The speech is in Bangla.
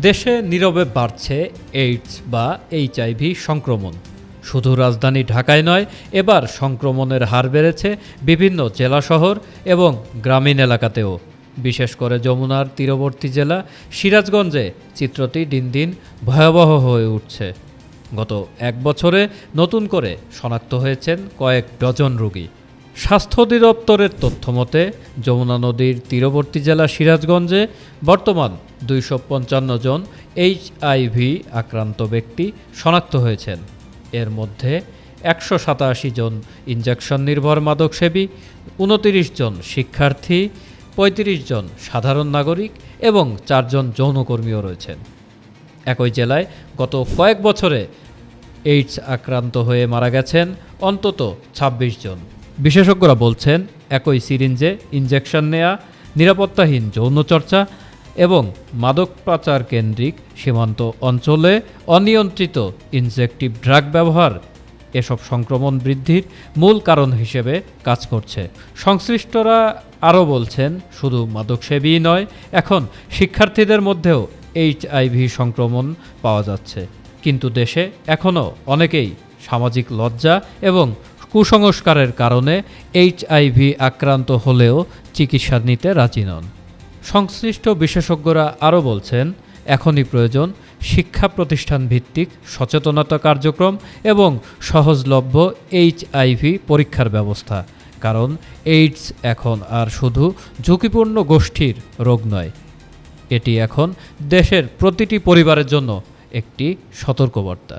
দেশে নীরবে বাড়ছে এইডস বা এইচআইভি সংক্রমণ। শুধু রাজধানী ঢাকায় নয়, এবার সংক্রমণের হার বেড়েছে বিভিন্ন জেলা শহর এবং গ্রামীণ এলাকাতেও। বিশেষ করে যমুনার তীরবর্তী জেলা সিরাজগঞ্জে চিত্রটি দিন দিন ভয়াবহ হয়ে উঠছে। গত এক বছরে নতুন করে শনাক্ত হয়েছেন কয়েক ডজন রোগী। স্বাস্থ্য অধিদপ্তরের তথ্যমতে, যমুনা নদীর তীরবর্তী জেলা সিরাজগঞ্জে বর্তমান দুইশো পঞ্চান্ন জন এইচআইভি আক্রান্ত ব্যক্তি শনাক্ত হয়েছেন। এর মধ্যে একশো সাতাশি জন ইঞ্জেকশন নির্ভর মাদকসেবী, উনতিরিশ জন শিক্ষার্থী, পঁয়ত্রিশ জন সাধারণ নাগরিক এবং চারজন যৌনকর্মীও রয়েছেন। একই জেলায় গত কয়েক বছরে এইডস আক্রান্ত হয়ে মারা গেছেন অন্তত ২৬ জন। বিশেষজ্ঞরা বলছেন, একই সিরিঞ্জে ইনজেকশন নেয়া, নিরাপত্তাহীন যৌনচর্চা এবং মাদক পাচার কেন্দ্রিক সীমান্ত অঞ্চলে অনিয়ন্ত্রিত ইনজেকটিভ ড্রাগ ব্যবহার। এসব সংক্রমণ বৃদ্ধির মূল কারণ হিসেবে কাজ করছে। সংশ্লিষ্টরা আরও বলছেন, শুধু মাদকসেবী নয়, এখন শিক্ষার্থীদের মধ্যেও এইচআইভি সংক্রমণ পাওয়া যাচ্ছে। কিন্তু দেশে এখনও অনেকেই সামাজিক লজ্জা এবং কুসংস্কারের কারণে এইচআইভি আক্রান্ত হলেও চিকিৎসা নিতে রাজি নন। সংশ্লিষ্ট বিশেষজ্ঞরা আরও বলছেন, এখনই প্রয়োজন শিক্ষা প্রতিষ্ঠান ভিত্তিক সচেতনতা কার্যক্রম এবং সহজলভ্য এইচআইভি পরীক্ষার ব্যবস্থা। কারণ এইডস এখন আর শুধু ঝুঁকিপূর্ণ গোষ্ঠীর রোগ নয়, এটি এখন দেশের প্রতিটি পরিবারের জন্য একটি সতর্কবার্তা।